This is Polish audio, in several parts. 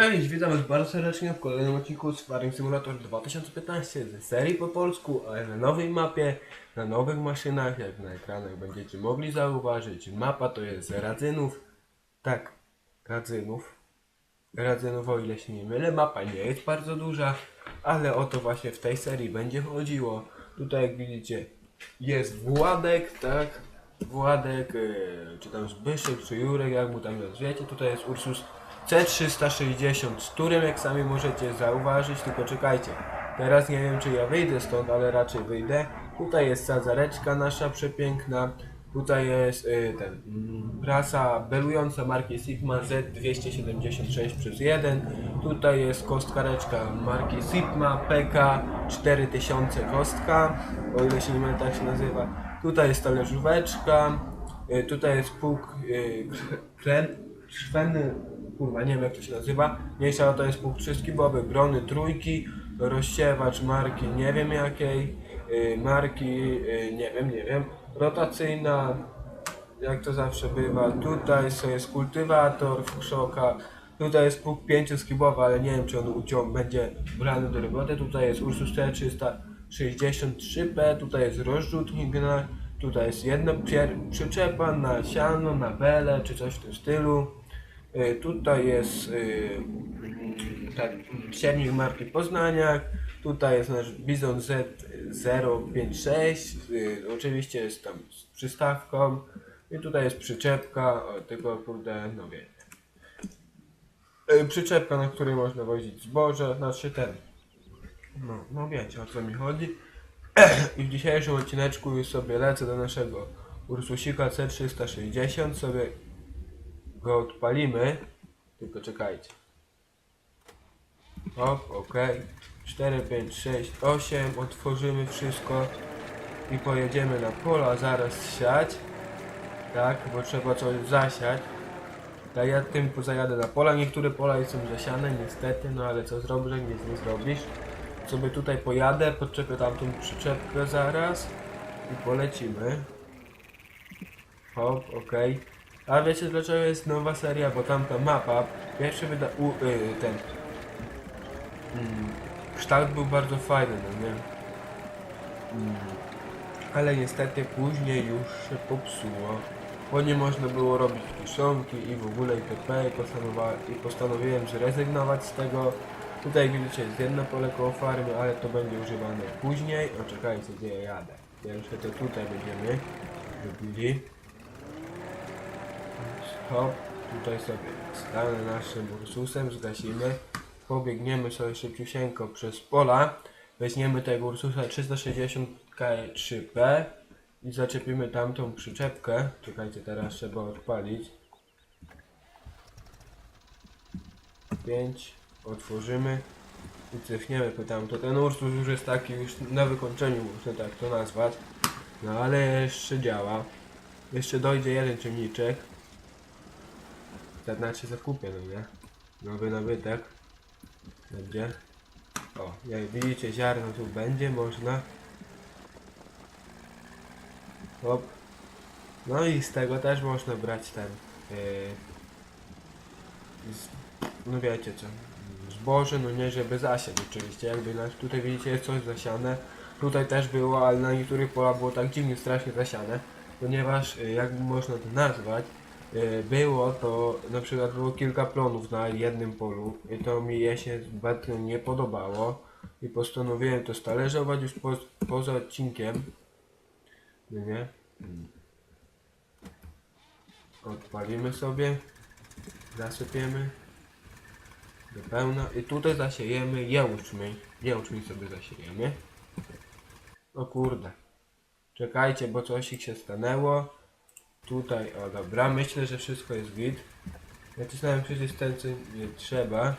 Cześć, witam was bardzo serdecznie w kolejnym odcinku z Simulator 2015 z serii po polsku, ale na nowej mapie, na nowych maszynach, jak na ekranach będziecie mogli zauważyć. Mapa to jest Radzynów, tak, Radzynów, Radzynów o ile się nie mylę, mapa nie jest bardzo duża, ale o to właśnie w tej serii będzie chodziło. Tutaj jak widzicie jest Władek, tak, Władek, yy, czy tam Zbyszek, czy Jurek, jak mu tam nazwiecie, tutaj jest Ursus C360, z którym jak sami możecie zauważyć, tylko czekajcie. Teraz nie wiem czy ja wyjdę stąd, ale raczej wyjdę. Tutaj jest sadzareczka nasza przepiękna. Tutaj jest y, ten mm, prasa belująca marki Sigma Z276 przez 1. Tutaj jest kostkareczka marki Sigma PK 4000 kostka, o ile się nie mylę tak się nazywa. Tutaj jest talerzóweczka. Y, tutaj jest pług y, kren, kurwa nie wiem jak to się nazywa. Mniejsza to jest pług trzyskibowy, brony trójki, rozsiewacz marki nie wiem jakiej, y, marki y, nie wiem, nie wiem, rotacyjna, jak to zawsze bywa. Tutaj jest kultywator Fuszoka. Tutaj jest pług pięcioskibowy, ale nie wiem czy on uciął, będzie brany do roboty. Tutaj jest Ursus T363P, tutaj jest rozrzutnik, na, tutaj jest jedna przyczepa na siano, na belę, czy coś w tym stylu. Y, Tutaj jest mm, tak, marki Poznaniak. Tutaj jest nasz Bizon Z056. y, Oczywiście jest tam z przystawką. I tutaj jest przyczepka, o, tylko kurde, no. Y, Przyczepka, na której można wozić zboże, znaczy ten. No, no wiecie o co mi chodzi. I w dzisiejszym odcineczku już sobie lecę do naszego Ursusika C360, sobie go odpalimy. Tylko czekajcie. Hop, ok. 4, 5, 6, 8. Otworzymy wszystko i pojedziemy na pola zaraz siać. Tak, bo trzeba coś zasiać. Tak, ja tym zajadę na pola. Niektóre pola są zasiane, niestety, no ale co zrobisz, nic nie zrobisz. Sobie tutaj pojadę, podczepię tamtą przyczepkę zaraz i polecimy. Hop, okej. A wiecie dlaczego jest nowa seria? Bo tamta mapa, pierwszy wyda... U, y, ten... Mm, kształt był bardzo fajny, no nie? Mm, ale niestety później już się popsuło. Bo nie można było robić kiszonki i w ogóle itp. I, i postanowiłem zrezygnować z tego. Tutaj widzicie jest jedno pole koło farmy, ale to będzie używane później. O czekajcie gdzie ja jadę. Pierwsze to tutaj będziemy robili. Hop, tutaj sobie stanę naszym Ursusem, zgasimy. Pobiegniemy sobie szybciusieńko przez pola. Weźmiemy tego Ursusa 360K3P i zaczepimy tamtą przyczepkę. Czekajcie, teraz trzeba odpalić. 5, otworzymy i cofniemy pytam. To ten Ursus już jest taki, już na wykończeniu można tak to nazwać. No ale jeszcze działa. Jeszcze dojdzie jeden ciemniczek. 14 zakupię, znaczy, no nie? Nowy nabytek. Będzie. O, jak widzicie, ziarno tu będzie, można. Hop. No i z tego też można brać ten... Yy, z, no wiecie co, zboże, no nie żeby zasiać oczywiście, jakby na, tutaj widzicie jest coś zasiane, tutaj też było, ale na niektórych polach było tak dziwnie strasznie zasiane, ponieważ y, jakby można to nazwać, było to, na przykład było kilka plonów na jednym polu i to mi się zbytnio nie podobało i postanowiłem to stalerzować już po, poza odcinkiem. No nie? Odpalimy sobie, zasypiemy do pełna i tutaj zasiejemy jęczmień. Jęczmień sobie zasiejemy. O kurde. Czekajcie, bo coś się stanęło. Tutaj, o dobra, myślę, że wszystko jest git. Nacisnąłem przycisk ten, co nie trzeba,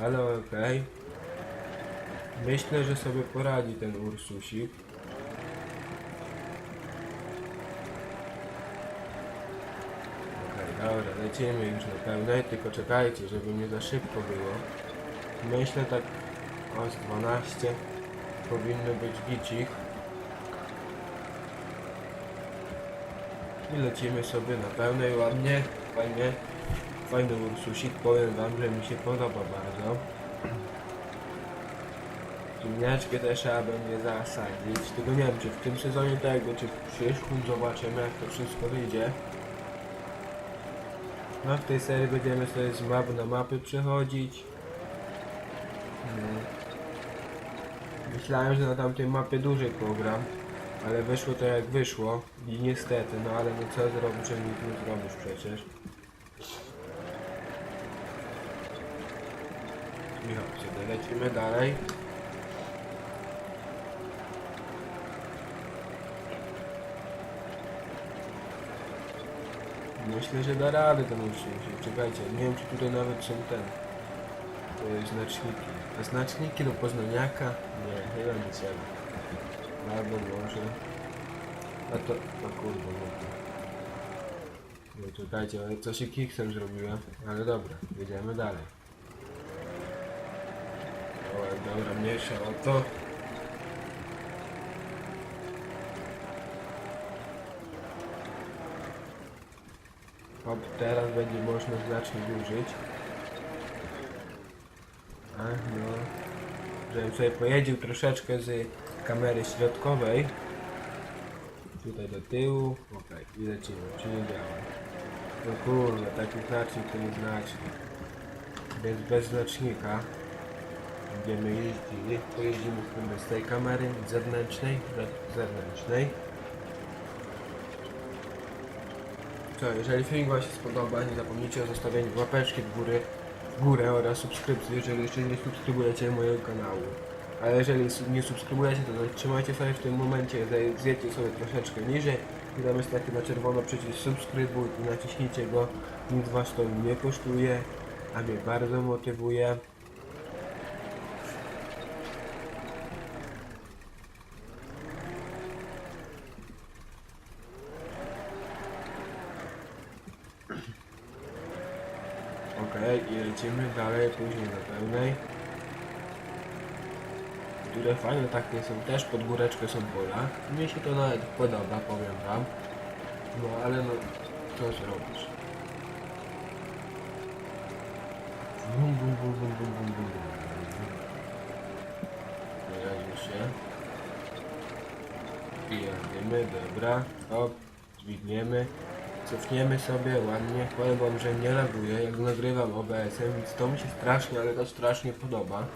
ale okej. Myślę, że sobie poradzi ten Ursusik. Okej, dobra, lecimy już na pełnej, tylko czekajcie, żeby nie za szybko było. Myślę tak, o z 12 powinny być gicik. I lecimy sobie na pełnej ładnie, fajnie. Fajny Ursusik, powiem wam, że mi się podoba bardzo. Ziemniaczki też trzeba będzie zasadzić, tylko nie wiem czy w tym sezonie tego, czy w przyszłym zobaczymy jak to wszystko wyjdzie. No w tej serii będziemy sobie z map na mapy przechodzić. No. Myślałem, że na tamtej mapie dłużej program, ale wyszło to jak wyszło i niestety, no ale no co zrobić, że nic nie zrobisz przecież. Michał, sobie lecimy dalej. Myślę, że da radę ten uczniów. Czekajcie, nie wiem czy tutaj nawet są ten. To jest znaczniki. A znaczniki do poznaniaka? Nie, chyba nie trzeba. Albo może. A to, o kurde, no to. No czekajcie, ale co się kiksem zrobiłem. Ale dobra, jedziemy dalej. O, dobra, mniejsza o to. Hop, teraz będzie można znacznie użyć. A, no. Żebym sobie pojedził troszeczkę z kamery środkowej. Tutaj do tyłu. Okej, i lecimy. Nie działa? No kurde, taki znacznik to nie znacznik. Więc bez znacznika będziemy jeździli. Pojeździmy sobie z tej kamery zewnętrznej, ze- zewnętrznej. Co, jeżeli film Wam się spodoba, nie zapomnijcie o zostawieniu łapeczki w górę, w górę oraz subskrypcji, jeżeli jeszcze nie subskrybujecie mojego kanału. A jeżeli nie subskrybujecie, to zatrzymajcie sobie w tym momencie, zje- zjedźcie sobie troszeczkę niżej i tam jest na czerwono przycisk subskrybuj i naciśnijcie go. Nic Was to nie kosztuje, a mnie bardzo motywuje. Okej, i lecimy dalej, później do pełnej. Które fajne takie są, też pod góreczkę są pola. Mnie się to nawet podoba, powiem wam. No ale no, co zrobisz? Bum, bum, bum, bum, bum, bum, bum, bum. Się. I jadziemy, dobra. Hop, dźwigniemy. Cofniemy sobie ładnie. Powiem wam, że nie laguje, jak nagrywam OBS-em, więc to mi się strasznie, ale to strasznie podoba.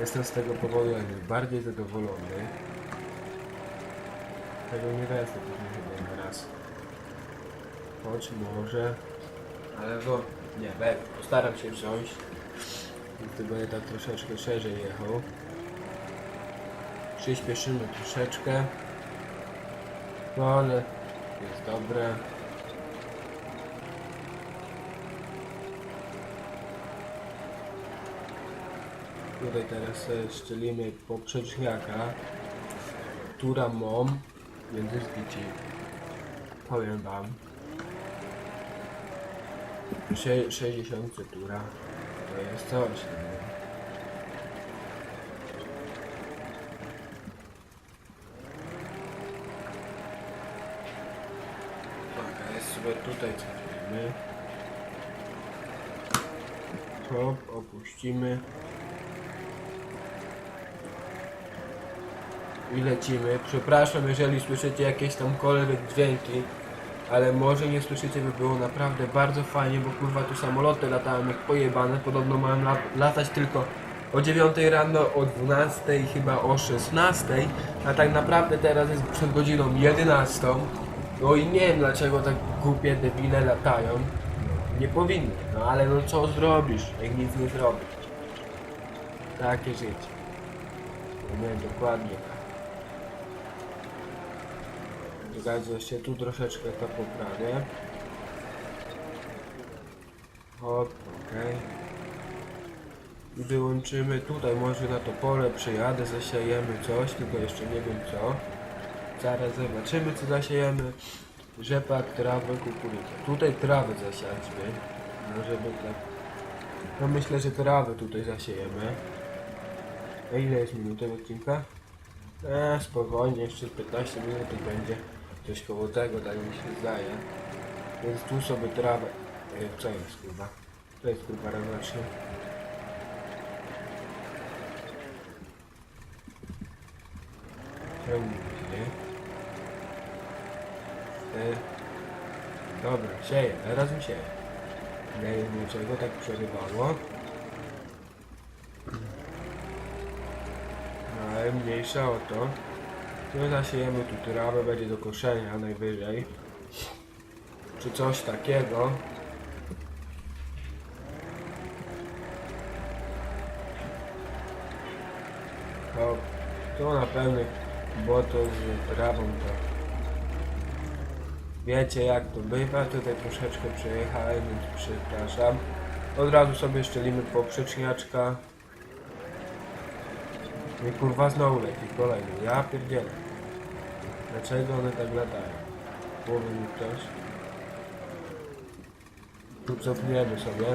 Jestem z tego powodu najbardziej zadowolony. Tego nie wezmę później chyba na raz. Choć może. Ale no, nie, we, postaram się wziąć. To będę tak troszeczkę szerzej jechał. Przyspieszymy troszeczkę. No ale jest dobre. Tutaj teraz sobie szczelimy poprzeczniaka, która mam, jest dzieci. Powiem wam. Sze- 60 tura to jest coś. no. Tak, a jest sobie tutaj cofniemy. Hop, opuścimy. I lecimy. Przepraszam, jeżeli słyszycie jakieś tamkolwiek dźwięki, ale może nie słyszycie, by było naprawdę bardzo fajnie, bo kurwa tu samoloty latają jak pojebane. Podobno mają la latać tylko o 9 rano, o 12 i chyba o 16, a tak naprawdę teraz jest przed godziną 11. No i nie wiem dlaczego tak głupie debile latają. Nie powinny, no ale no co zrobisz, jak nic nie zrobisz. Takie życie. No nie, dokładnie tak. Zgadza się, tu troszeczkę to poprawię. Hop, okej. I wyłączymy, tutaj może na to pole przyjadę, zasiejemy coś, tylko jeszcze nie wiem co. Zaraz zobaczymy co zasiejemy. Rzepak, trawę, kukurydzę. Tutaj trawę zasiadźmy. No żeby tak... No myślę, że trawę tutaj zasiejemy. A ile jest minutek odcinka? Eee, spokojnie, jeszcze 15 minut będzie coś koło tego, tak mi się zdaje. Więc tu sobie trawę Ej, co jest kurwa? To jest kurwa rocznie. Czemu nie? E, dobra, sieję, teraz mi sieje. Nie niczego, tak przerywało. Ale mniejsza o to. No zasiejemy tu trawę, będzie do koszenia najwyżej. Czy coś takiego. To, to na pewno błoto z trawą to. Wiecie jak to bywa, tutaj troszeczkę przejechałem, więc przepraszam. Od razu sobie szczelimy poprzeczniaczka. I kurwa znowu leci kolejny, ja pierdzielę. Dlaczego one tak latają? Powie mi ktoś. Tu cofniemy sobie.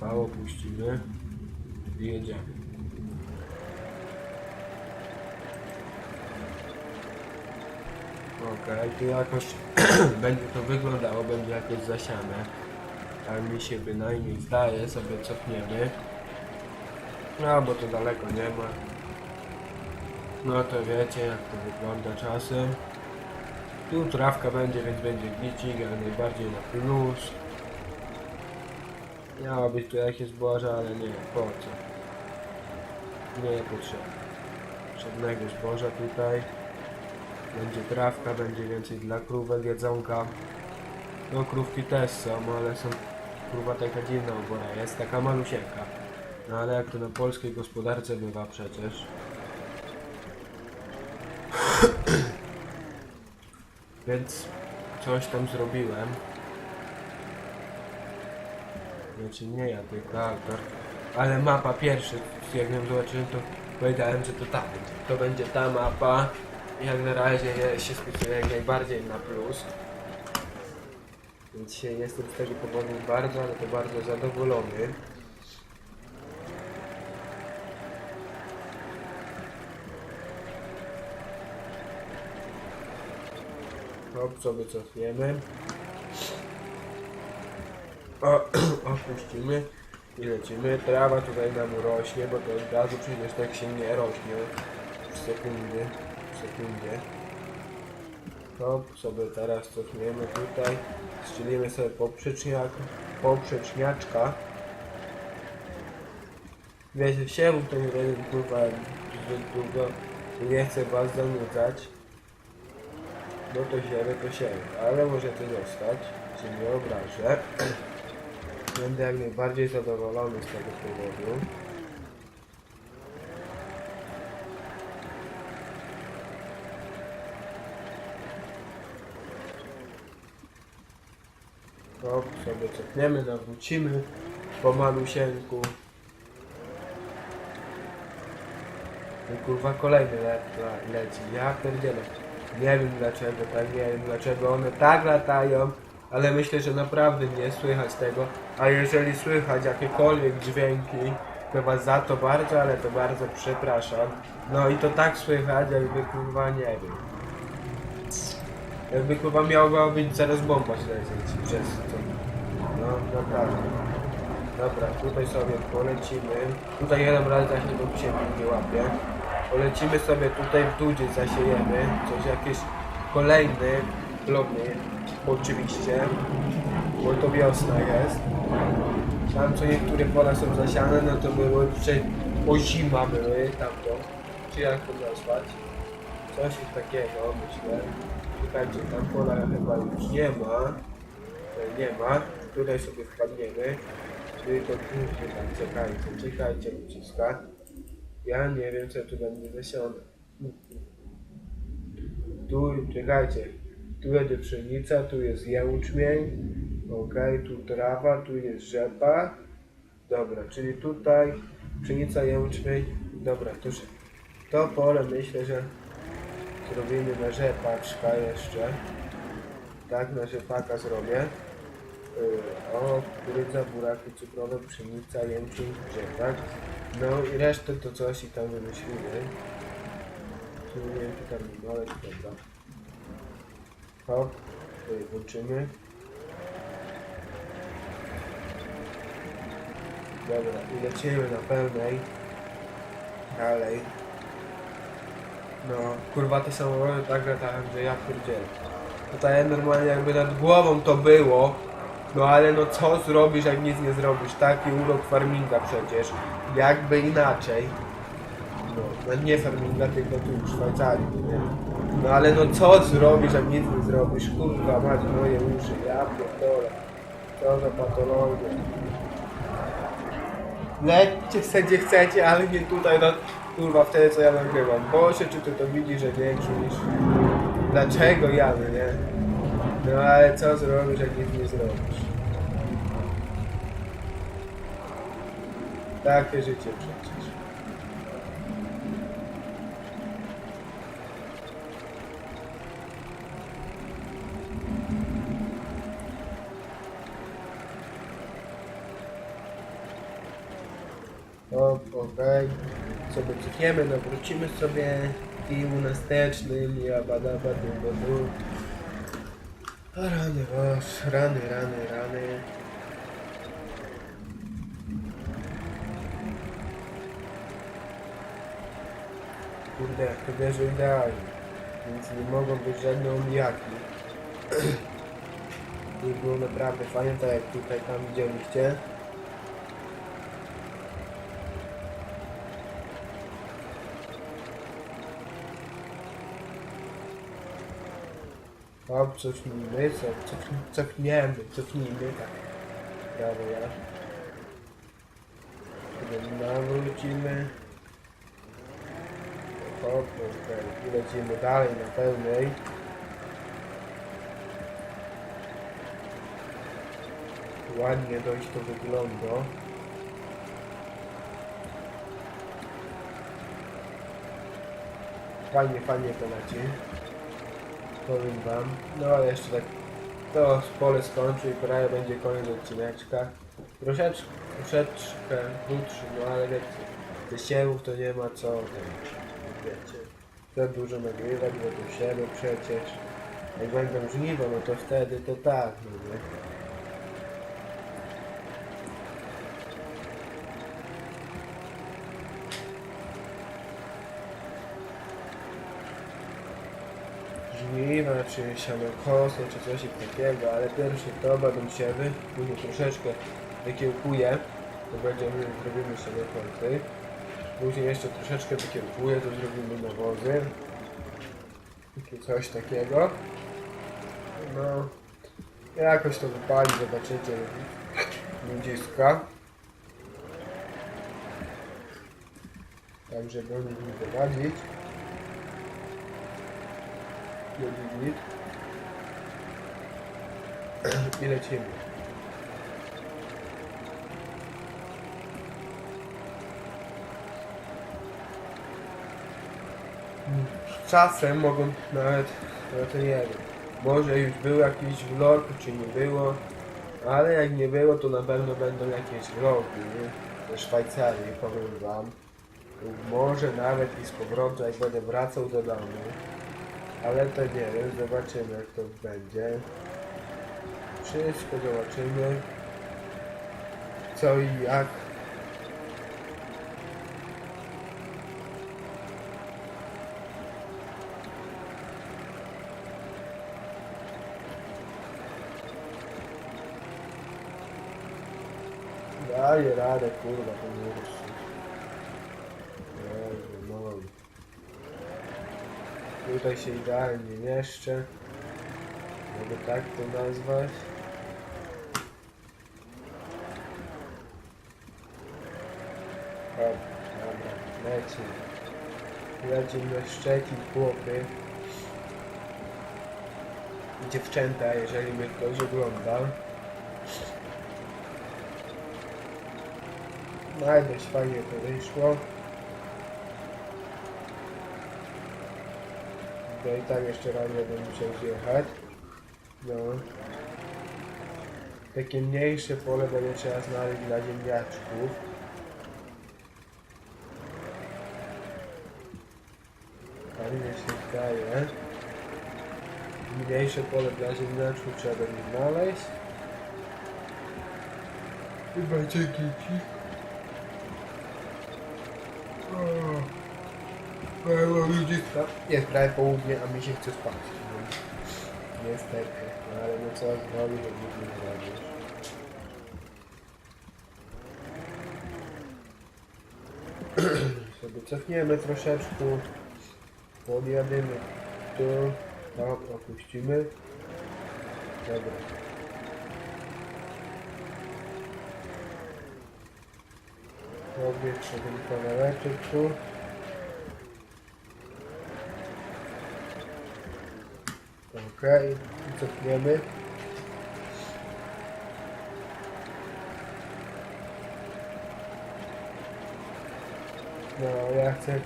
Mało puścimy i jedziemy. Okej, tu jakoś będzie to wyglądało, będzie jakoś zasiane. Tak mi się bynajmniej zdaje, sobie cofniemy. No, bo to daleko nie ma. No to wiecie jak to wygląda czasem. Tu trawka będzie, więc będzie glicik, ale najbardziej na plus. Miało być tu jakieś zboże, ale nie, po co? Nie potrzeba. Żadnego zboża tutaj. Będzie trawka, będzie więcej dla krówek jedzonka. No krówki też są, ale są kurwa taka dziwna obora jest, taka malusieńka. No ale jak to na polskiej gospodarce bywa przecież. Więc coś tam zrobiłem. Znaczy nie ja, tylko autor. Ale mapa pierwszy, jak ją zobaczyłem, to powiedziałem, że to ta. To będzie ta mapa. Jak na razie się spisuję jak najbardziej na plus. Dzisiaj jestem z tego powodu bardzo, ale to bardzo zadowolony. Hop, sobie cofniemy. O, opuścimy i lecimy. Trawa tutaj nam rośnie, bo to od razu przecież tak się nie rośnie. W sekundy, w sekundzie. Hop, sobie teraz cofniemy tutaj. Strzelimy sobie poprzeczniak, poprzeczniaczka. Wiecie, siewu to nie będę kurwa zbyt długo. Nie chcę was zanudzać. No to siewy, to siewy, ale może to zostać, się nie obrażę. Będę jak najbardziej zadowolony z tego powodu. Hop, sobie cofniemy, nawrócimy po malusieńku. I kurwa kolejny le le leci, ja pierdzielę. Nie wiem dlaczego, tak nie wiem dlaczego one tak latają, ale myślę, że naprawdę nie słychać tego. A jeżeli słychać jakiekolwiek dźwięki, to was za to bardzo, ale to bardzo przepraszam. No i to tak słychać, jakby kurwa nie wiem. Jakby kurwa miała być zaraz bomba lecieć przez to. No naprawdę. Dobra, tutaj sobie polecimy. Tutaj jeden raz zaśnie, bo się nie łapie. Polecimy sobie tutaj w dół, gdzie zasiejemy. Coś jakieś kolejny plony, oczywiście. Bo to wiosna jest. Tam co niektóre pola są zasiane, no to było dzisiaj o zima były tamto. Czy jak to nazwać? Coś takiego myślę. Czekajcie, tam pola chyba już nie ma. Nie ma. Tutaj sobie wpadniemy. Czyli to tu tam, czekajcie, czekajcie ludziska. Ja nie wiem co tu będzie zasiane. Tu, czekajcie. Tu będzie pszenica, tu jest jęczmień. Ok, tu trawa, tu jest rzepa. Dobra, czyli tutaj pszenica, jęczmień. Dobra, to, to pole myślę, że zrobimy na rzepaczka jeszcze. Tak, na rzepaka zrobię. Yy, o, kukurydza, buraki cukrowe, pszenica, jęczmień, rzepak. No i resztę to coś i tam wymyślimy. Tu nie wiem, czy tam nie ma, ale to dobra. Hop, tutaj włączymy. Dobra, i lecimy na pełnej. Dalej. No, kurwa te samochody tak latają, że ja pierdzielę. Tutaj normalnie jakby nad głową to było. No ale no co zrobisz, jak nic nie zrobisz? Taki urok farminga przecież. Jakby inaczej. No, no nie farminga, tylko tu w Szwajcarii, nie? No ale no co zrobisz, jak nic nie zrobisz? Kurwa, mać moje uszy, ja pierdolę. Co za patologia. Lećcie se gdzie chcecie, ale nie tutaj, no kurwa wtedy co ja nagrywam. Boże, czy ty to widzisz, że większy niż... Dlaczego ja, no nie? No ale co zrobisz, jak nic nie zrobisz? Takie życie przecież. O, okej. Sobie cofniemy, no wrócimy sobie i następnym, jabadaba, du, o, Rany, boż, rany, rany, rany. Kurde, jak to wierzę idealnie. Więc nie mogą być żadne omijaki. I było naprawdę fajnie, tak jak tutaj tam widzieliście. Hop, cofnijmy, co, cofnij, cofniemy, cofnijmy, tak. Brawo, ja. Potem nawrócimy. Hop, okej, i lecimy dalej na pełnej. Ładnie dość to wygląda. Fajnie, fajnie to leci powiem wam. No ale jeszcze tak to pole skończy i prawie będzie koniec odcineczka. Troszeczkę, krótszy, no ale wiecie, ze siewów to nie ma co wiecie, za dużo nagrywać, bo siewy przecież. Jak będą żniwo, no to wtedy to tak, no? Żniwa, czy sianokosy, czy coś takiego, ale pierwszy to będą siewy, później troszeczkę wykiełkuję, to będziemy, zrobimy kąty. Później jeszcze troszeczkę wykiełkuję, to zrobimy nawozy. Takie coś takiego. No, jakoś to wypali, zobaczycie ludziska. Także będę mi prowadzić. I lecimy. Czasem mogą nawet, to nie wiem, może już był jakiś vlog, czy nie było, ale jak nie było, to na pewno będą jakieś vlogi nie? ze Szwajcarii, powiem wam. Może nawet i z powrotu, jak będę wracał do domu. Ale to nie wiem, zobaczymy jak to będzie. Wszystko zobaczymy. Co i jak. Daję radę, kurwa, to nie jest. Jezu, no. Tutaj się idealnie mieszczę. Mogę tak to nazwać. O, dobra, leci. Leci na Szczecin, chłopy. I dziewczęta, jeżeli mnie ktoś ogląda. No dość fajnie to wyszło. No i tam jeszcze raz będę musiał zjechać. No. Takie mniejsze pole będzie trzeba znaleźć dla ziemniaczków. Ale mi się wydaje. Mniejsze pole dla ziemniaczków trzeba będzie znaleźć. I będzie dzieci. Ludzi spać. Jest prawie południe, a mi się chce spać. Niestety, no ale no co zrobić, jak nic nie zrobisz. sobie cofniemy troszeczkę. Podjadymy tu. No, opuścimy. Dobra. Robię sobie kawałeczek tu. Okej, i cofniemy. No, ja chcę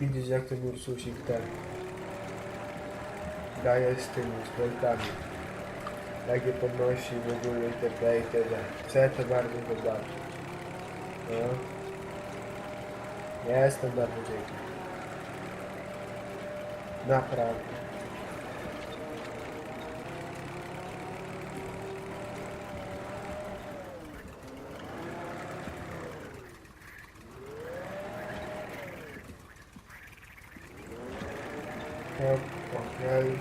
widzieć jak ten Ursusik ten daje z tymi skrętami. Jak je podnosi w ogóle itd. itd. Chcę to bardzo zobaczyć. No. Ja jestem bardzo dzięki. Naprawdę. Hop, okej.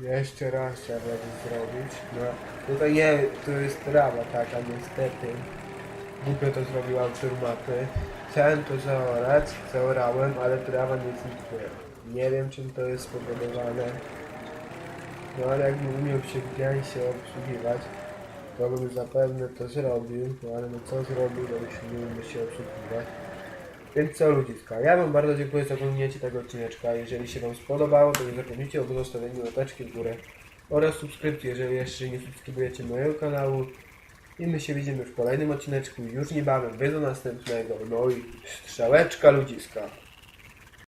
Jeszcze raz trzeba będzie zrobić. No, tutaj nie, to jest trawa taka niestety. Głupio to zrobił autor mapy. Chciałem to zaorać, zaorałem, ale trawa nie zniknęła. Nie wiem czym to jest spowodowane. No ale jakbym umiał się w się obsługiwać, to bym zapewne to zrobił, no ale no co zrobił, to już nie umie się obsługiwać. Więc co ludziska, ja wam bardzo dziękuję za oglądnięcie tego odcineczka. Jeżeli się wam spodobało, to nie zapomnijcie o pozostawieniu łapeczki w górę oraz subskrypcji, jeżeli jeszcze nie subskrybujecie mojego kanału. I my się widzimy w kolejnym odcineczku już niebawem, wy do następnego. No i strzałeczka ludziska.